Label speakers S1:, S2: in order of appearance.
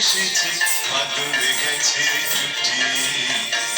S1: এসেছে মাদুর গেছে ছুটি